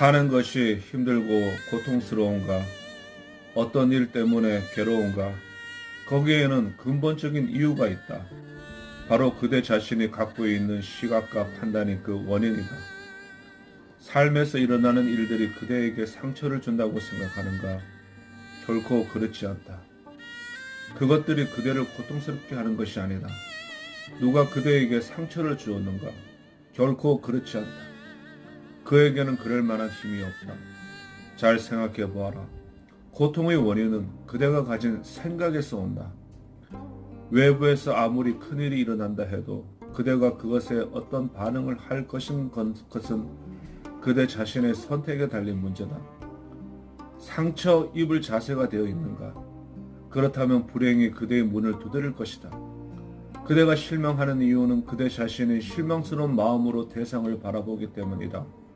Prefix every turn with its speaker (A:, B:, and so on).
A: 사는 것이 힘들고 고통스러운가? 어떤 일 때문에 괴로운가? 거기에는 근본적인 이유가 있다. 바로 그대 자신이 갖고 있는 시각과 판단이 그 원인이다. 삶에서 일어나는 일들이 그대에게 상처를 준다고 생각하는가? 결코 그렇지 않다. 그것들이 그대를 고통스럽게 하는 것이 아니다. 누가 그대에게 상처를 주었는가? 결코 그렇지 않다. 그에게는 그럴 만한 힘이 없다. 잘 생각해 보아라. 고통의 원인은 그대가 가진 생각에서 온다. 외부에서 아무리 큰일이 일어난다 해도 그대가 그것에 어떤 반응을 할 것인 건- 것은 그대 자신의 선택에 달린 문제다. 상처 입을 자세가 되어 있는가? 그렇다면 불행이 그대의 문을 두드릴 것이다. 그대가 실망하는 이유는 그대 자신의 실망스러운 마음으로 대상을 바라보기 때문이다.